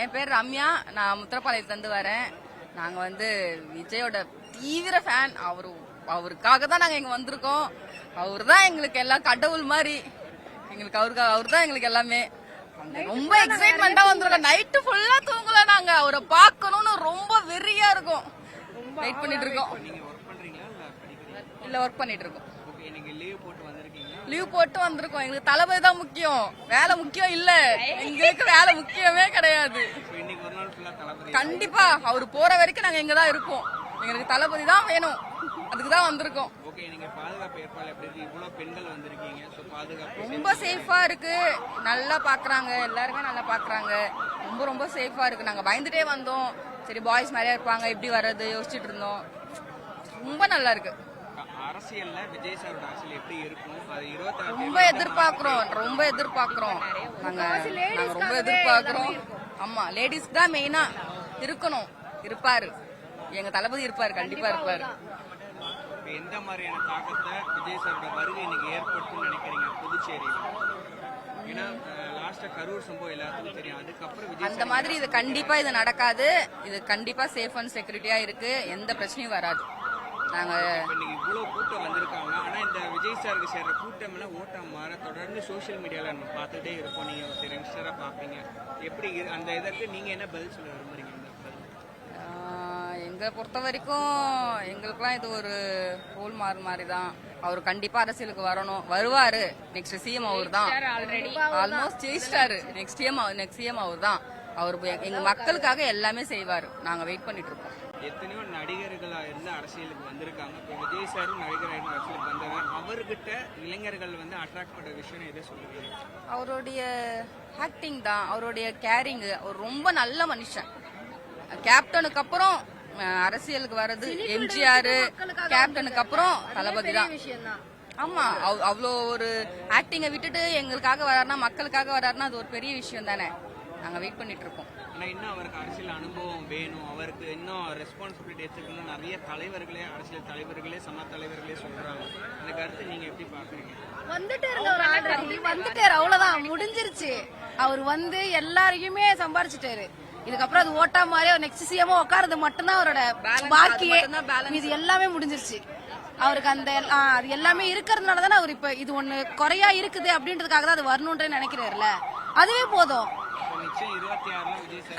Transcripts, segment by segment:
என் பேர் ரம்யா. நான் முத்திரப்பாளையத்துலேருந்து வரேன். நாங்க வந்து விஜயோட தீவிர ஃபேன் அவரு அவருக்காக தான் நாங்க இங்க வந்திருக்கோம். அவர் தான் எங்களுக்கு எல்லாம் கடவுள் மாதிரி. எங்களுக்கு அவருக்கு அவர் தான் எங்களுக்கு எல்லாமே. ரொம்ப எக்ஸைட்மெண்டா வந்திருக்கோம். நைட்டு ஃபுல்லா தூங்கல நாங்க. அவரை பார்க்கணும்னு ரொம்ப வெறியா இருக்கும். வெயிட் பண்ணிட்டு இருக்கோம். இல்ல ஒர்க் பண்ணிட்டு இருக்கோம். லீவ் போட்டு வந்திருக்கோம். எங்களுக்கு தளபதி தான் முக்கியம். வேலை முக்கியம் இல்ல. எங்களுக்கு வேலை முக்கியமே கிடையாது. கண்டிப்பா. அவர் போற வரைக்கும் நாங்க இங்க தான் இருப்போம் எங்களுக்கு தளபதி தான் வேணும். அதுக்கு தான் வந்திருக்கோம். ரொம்ப சேஃபா இருக்கு. நல்லா பாக்குறாங்க. எல்லாருமே நல்லா பாக்குறாங்க. ரொம்ப ரொம்ப சேஃபா இருக்கு. நாங்க பயந்துட்டே வந்தோம். சரி பாய்ஸ் நிறைய இருப்பாங்க. எப்படி வர்றது? யோசிச்சுட்டு இருந்தோம். ரொம்ப நல்லா இருக்கு. அரசியல்ல விஜய் சாரோட அரசியல் எப்படி இருக்கும் ரொம்ப எதிர்பார்க்கிறோம் ரொம்ப எதிர்பார்க்கிறோம். நாங்க நாங்க ரொம்ப எதிர்பார்க்கிறோம். ஆமா லேடிஸ்க்கு தான் மெயினா இருக்கணும் இருப்பாரு. எங்க தளபதி இருப்பாரு கண்டிப்பா இருப்பாரு. எந்த மாதிரியான தாக்கத்தை விஜய் சாரோட வருகை இன்னைக்கு ஏற்படுத்தும்னு நினைக்கிறீங்க புதுச்சேரியில்? ஏன்னா லாஸ்டா கரூர் சம்பவம் எல்லாத்துக்கும் தெரியும். அதுக்கப்புறம் விஜய் அந்த மாதிரி இது கண்டிப்பா இது நடக்காது. இது கண்டிப்பா சேஃப் அண்ட் செக்யூரிட்டியா இருக்கு. எந்த பிரச்சனையும் வராது. நாங்க இப்ப இன்னைக்கு இவ்வளவு கூட்டம் வந்திருக்காங்க. ஆனா இந்த விஜய் சாருக்கு சேர்ற கூட்டம் எல்லாம் ஓட்டம் மாற தொடர்ந்து சோஷியல் மீடியால நம்ம பார்த்துட்டே இருப்போம். நீங்க ஒரு யங்ஸ்டரா பாப்பீங்க எப்படி அந்த இதற்கு நீங்க என்ன பதில் சொல்ல விரும்புறீங்க? எங்களை பொறுத்த வரைக்கும் எங்களுக்குலாம் இது ஒரு ரோல் மாறு மாதிரி தான் அவர் கண்டிப்பா அரசியலுக்கு வரணும். வருவாரு. நெக்ஸ்ட் சிஎம் அவர் தான் ஆல்மோஸ்ட் ஜெயிச்சிட்டாரு. நெக்ஸ்ட் சிஎம் நெக்ஸ்ட் சிஎம் அவர் தான் அவர் எங்க மக்களுக்காக எல்லாமே செய்வாரு. நாங்க வெயிட் பண்ணிட்டு இருக்கோம் எத்தனையோ நடிகர்களா இருந்து அரசியலுக்கு வந்திருக்காங்க. இப்போ விஜய் சாரும் நடிகராக அரசியலுக்கு வந்தவர் அவர்கிட்ட இளைஞர்கள் வந்து அட்ராக்ட் பண்ண விஷயம் எதை சொல்லுவீங்க? அவருடைய ஆக்டிங் தான் அவருடைய கேரிங் அவர் ரொம்ப நல்ல மனுஷன். கேப்டனுக்கு அப்புறம் அரசியலுக்கு வர்றது எம்ஜிஆர் கேப்டனுக்கு அப்புறம் தளபதி தான். ஆமா அவ்- அவ்வளோ ஒரு ஆக்டிங்கை விட்டுட்டு எங்களுக்காக வராருன்னா மக்களுக்காக வராருன்னா அது ஒரு பெரிய விஷயம் தானே. நாங்க வெயிட் பண்ணிட்டு இருக்கோம் ஆனா இன்னும் அவருக்கு அரசியல் அனுபவம் வேணும். அவருக்கு இன்னும் ரெஸ்பான்சிபிலிட்டி எடுத்துக்கணும் நிறைய தலைவர்களே அரசியல் தலைவர்களே சம தலைவர்களே சொல்றாங்க. அந்த கருத்தை நீங்க எப்படி பாக்குறீங்க ஆல்ரெடி வந்துட்டாரு அவ்வளவுதான். முடிஞ்சிருச்சு. அவர் வந்து எல்லாரையுமே சம்பாரிச்சிட்டாரு. இதுக்கப்புறம் அது ஓட்டா மாதிரி நெக்ஸ்ட் சிஎம் உட்கார்றது மட்டும்தான் அவரோட பாக்கியே. இது எல்லாமே முடிஞ்சிருச்சு. அவருக்கு அந்த அது எல்லாமே இருக்கிறதுனால தானே அவர் இப்ப இது ஒண்ணு குறையா இருக்குது அப்படின்றதுக்காக தான் அது வரணும்னு நினைக்கிறாருல அதுவே போதும்.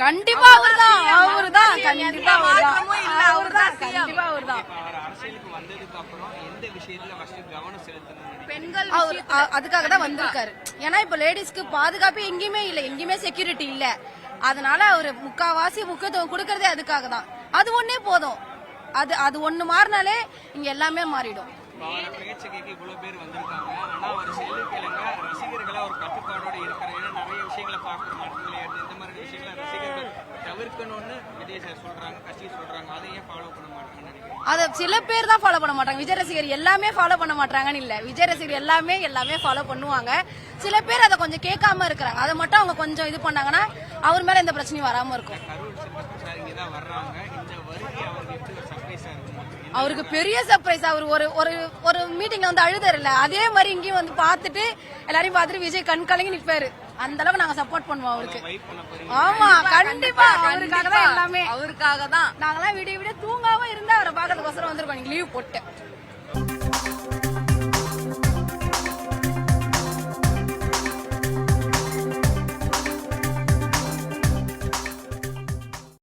கண்டிப்பா அவர்தான். அவர்தான். கண்டிப்பா அவர்தான். கண்டிப்பா அவர்தான். பெண்கள் அதுக்காக தான் வந்திருக்காரு. ஏன்னா இப்ப லேடிஸ்க்கு பாதுகாப்பு எங்கேயுமே இல்ல. எங்கேயுமே செக்யூரிட்டி இல்ல. அதனால அவர் முக்காவாசி முக்கியத்துவம் கொடுக்கறதே அதுக்காக தான். அது ஒண்ணே போதும். அது அது ஒண்ணு மாறினாலே இங்க எல்லாமே மாறிடும். பேச்சை கேட்க இவ்வளவு பேர் வந்திருக்காங்க. ஆனா அவர் செல்லு கேளுங்க ரசிகர்களா ஒரு கட்டுப்பாடோட நிறைய விஷயங்களை பார்க்குற ஏறுது இந்த மாதிரி விஷயங்களை ரசிகர்கள் தவிர்க்கணும்னு விஜய் சார் சொல்றாங்க கட்சி சொல்றாங்க. அதை ஏன் ஃபாலோ பண்ண மாட்டாங்கன்னு நினைக்கிறேன். அத சில பேர் தான் ஃபாலோ பண்ண மாட்டாங்க. விஜய் ரசிகர் எல்லாமே ஃபாலோ பண்ண மாட்டாங்கன்னு இல்ல. விஜய் ரசிகர் எல்லாமே எல்லாமே ஃபாலோ பண்ணுவாங்க. சில பேர் அதை கொஞ்சம் கேட்காம இருக்கிறாங்க. அதை மட்டும் அவங்க கொஞ்சம் இது பண்ணாங்கன்னா அவர் மேல எந்த பிரச்சனையும் வராம இருக்கும். கரூர் சின்னப்ப சார் இங்கே தான் வர்றாங்க. இந்த வருகை அவருக்கு எப்படி ஒரு சர்ப்ரைஸா இருக்கும் அவருக்கு பெரிய சர்ப்ரைஸ் அவர் ஒரு ஒரு ஒரு மீட்டிங்ல வந்து அழுதாருல்ல. அதே மாதிரி இங்கேயும் வந்து பார்த்துட்டு எல்லாரையும் பார்த்துட்டு விஜய் கண் கலங்கி நிப்பாரு. அந்த அளவுக்கு நாங்க சப்போர்ட் பண்ணுவோம் அவருக்கு. ஆமா கண்டிப்பா அவருக்காக தான் எல்லாமே. அவருக்காக தான். நாங்கெல்லாம் விடிய விடிய தூங்காம இருந்தா அவரை பாக்கிறதுக்கோசரம் வந்திருக்கோம். நீங்க லீவ் போட்டு.